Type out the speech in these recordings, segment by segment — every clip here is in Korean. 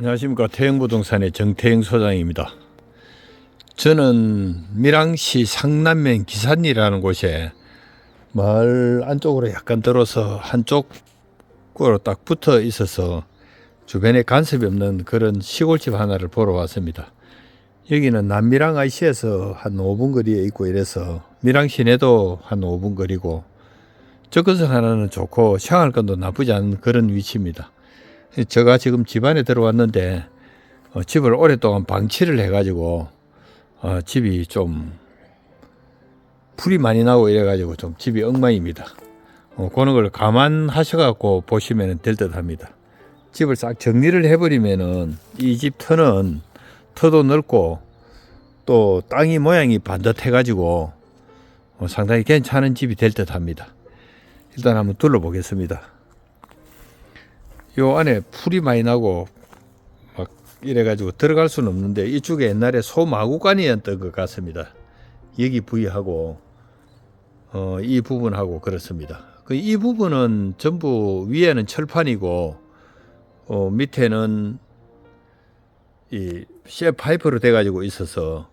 안녕하십니까 태영부동산의 정태영 소장입니다. 저는 밀양시 상남면 기산리라는 곳에 마을 안쪽으로 약간 들어서 한쪽으로 딱 붙어 있어서 주변에 간섭이 없는 그런 시골집 하나를 보러 왔습니다. 여기는 남밀양 IC에서 한 5분 거리에 있고 이래서 밀양 시내도 한 5분 거리고 접근성 하나는 좋고 생활권도 나쁘지 않은 그런 위치입니다. 제가 지금 집안에 들어왔는데 어, 집을 오랫동안 방치를 해가지고 어, 집이 좀 풀이 많이 나고 이래가지고 좀 집이 엉망입니다. 어, 그런 걸 감안하셔갖고 보시면 될 듯합니다. 집을 싹 정리를 해버리면은 이 집 터는 터도 넓고 또 땅이 모양이 반듯해가지고 어, 상당히 괜찮은 집이 될 듯합니다. 일단 한번 둘러보겠습니다. 요 안에 풀이 많이 나고 막 이래가지고 들어갈 수는 없는데 이쪽에 옛날에 소마구간이었던 것 같습니다. 여기 부위하고 어, 이 부분하고 그렇습니다. 그 이 부분은 전부 위에는 철판이고 어, 밑에는 이 쇠 파이프로 돼가지고 있어서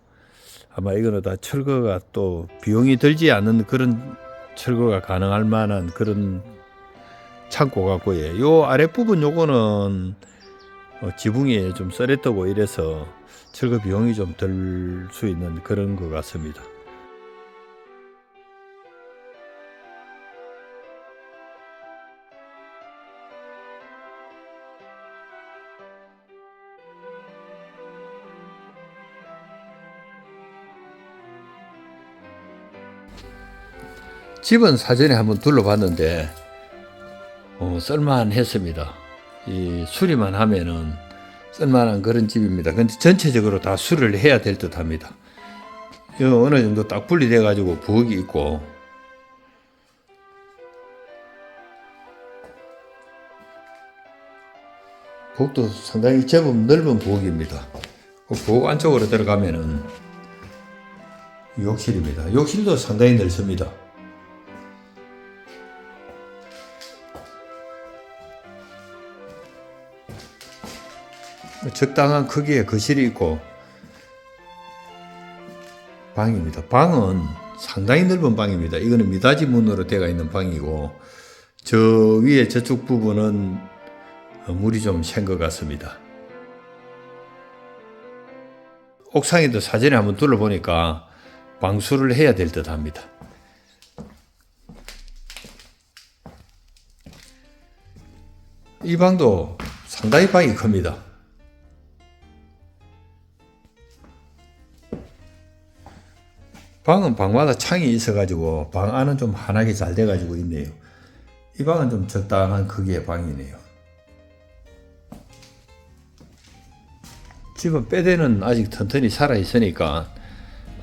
아마 이거는 다 철거가 또 비용이 들지 않는 그런 철거가 가능할 만한 그런 창고 같고요. 요 아랫부분 요거는 어, 지붕이 좀 썰했다고 이래서 철거 비용이 좀 들 수 있는 그런 것 같습니다. 집은 사전에 한번 둘러봤는데 어, 쓸만했습니다. 이 수리만 하면은 쓸만한 그런 집입니다. 근데 전체적으로 다 수리를 해야 될 듯합니다. 어느 정도 딱 분리돼 가지고 부엌이 있고 부엌도 상당히 제법 넓은 부엌입니다. 그 부엌 안쪽으로 들어가면은 욕실입니다. 욕실도 상당히 넓습니다. 적당한 크기의 거실이 있고 방입니다. 방은 상당히 넓은 방입니다. 이거는 미닫이 문으로 되어 있는 방이고 저 위에 저쪽 부분은 물이 좀 샌 것 같습니다. 옥상에도 사전에 한번 둘러보니까 방수를 해야 될 듯 합니다. 이 방도 상당히 방이 큽니다. 방은 방마다 창이 있어가지고 방 안은 좀 환하게 잘 돼가지고 있네요. 이 방은 좀 적당한 크기의 방이네요. 집은 빼대는 아직 튼튼히 살아 있으니까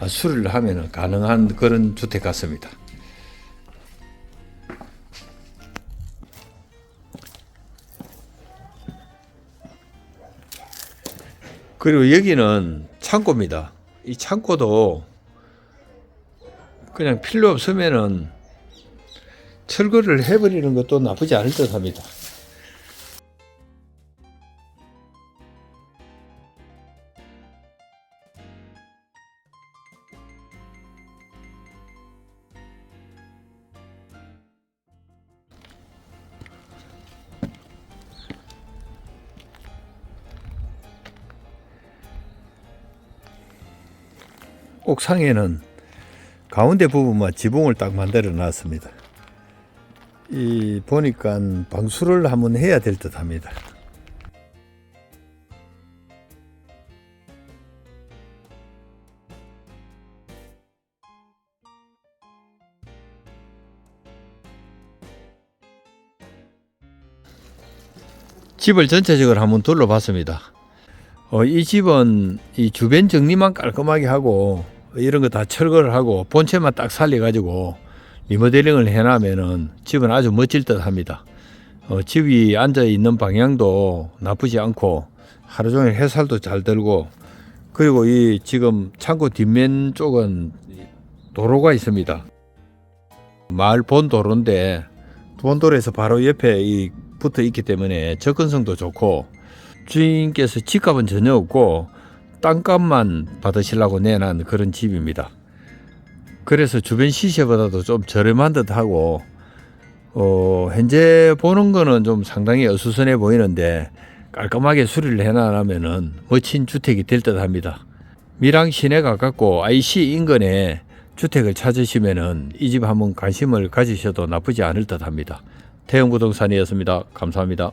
수리를 하면 가능한 그런 주택 같습니다. 그리고 여기는 창고입니다. 이 창고도 그냥 필요 없으면은 철거를 해버리는 것도 나쁘지 않을 듯 합니다. 옥상에는 가운데 부분만 지붕을 딱 만들어 놨습니다. 이 보니까 방수를 한번 해야 될 듯 합니다. 집을 전체적으로 한번 둘러봤습니다. 어, 이 집은 이 주변 정리만 깔끔하게 하고 이런 거 다 철거를 하고 본체만 딱 살려가지고 리모델링을 해놔면은 집은 아주 멋질 듯 합니다. 어, 집이 앉아 있는 방향도 나쁘지 않고 하루 종일 햇살도 잘 들고 그리고 이 지금 창고 뒷면 쪽은 도로가 있습니다. 마을 본 도로인데 본 도로에서 바로 옆에 이 붙어 있기 때문에 접근성도 좋고 주인께서 집값은 전혀 없고 땅값만 받으시려고 내놓은 그런 집입니다. 그래서 주변 시세보다도 좀 저렴한 듯하고 어, 현재 보는 거는 좀 상당히 어수선해 보이는데 깔끔하게 수리를 해놔라면은 멋진 주택이 될 듯합니다. 밀양 시내 가깝고 IC 인근에 주택을 찾으시면은 이 집 한번 관심을 가지셔도 나쁘지 않을 듯합니다. 태영 부동산이었습니다. 감사합니다.